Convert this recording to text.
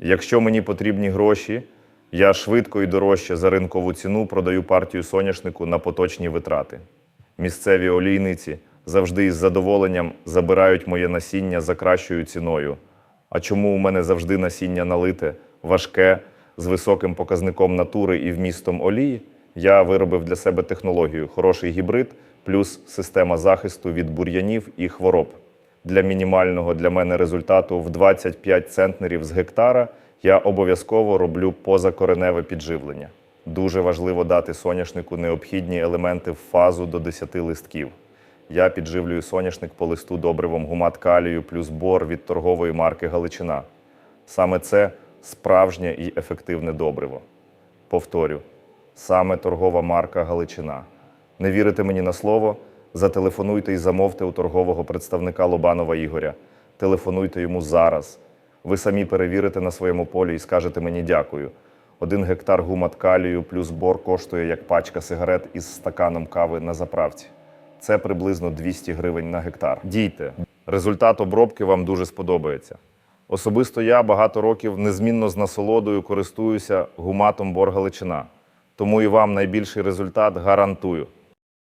Якщо мені потрібні гроші, я швидко і дорожче за ринкову ціну продаю партію соняшнику на поточні витрати. Місцеві олійниці завжди із задоволенням забирають моє насіння за кращою ціною. А чому у мене завжди насіння налите, важке, з високим показником натури і вмістом олії? Я виробив для себе технологію хороший гібрид плюс система захисту від бур'янів і хвороб. Для мінімального для мене результату в 25 центнерів з гектара я обов'язково роблю позакореневе підживлення. Дуже важливо дати соняшнику необхідні елементи в фазу до 10 листків. Я підживлюю соняшник по листу добривом гумат калію плюс бор від торгової марки Галичина. Саме це справжнє і ефективне добриво. Повторю, саме торгова марка Галичина. Не вірите мені на слово? Зателефонуйте і замовте у торгового представника Лобанова Ігоря. Телефонуйте йому зараз. Ви самі перевірите на своєму полі і скажете мені дякую. Один гектар гумат калію плюс бор коштує як пачка сигарет із стаканом кави на заправці. Це приблизно 200 гривень на гектар. Дійте. Результат обробки вам дуже сподобається. Особисто я багато років незмінно з насолодою користуюся гуматом Бор Галичина. Тому і вам найбільший результат гарантую.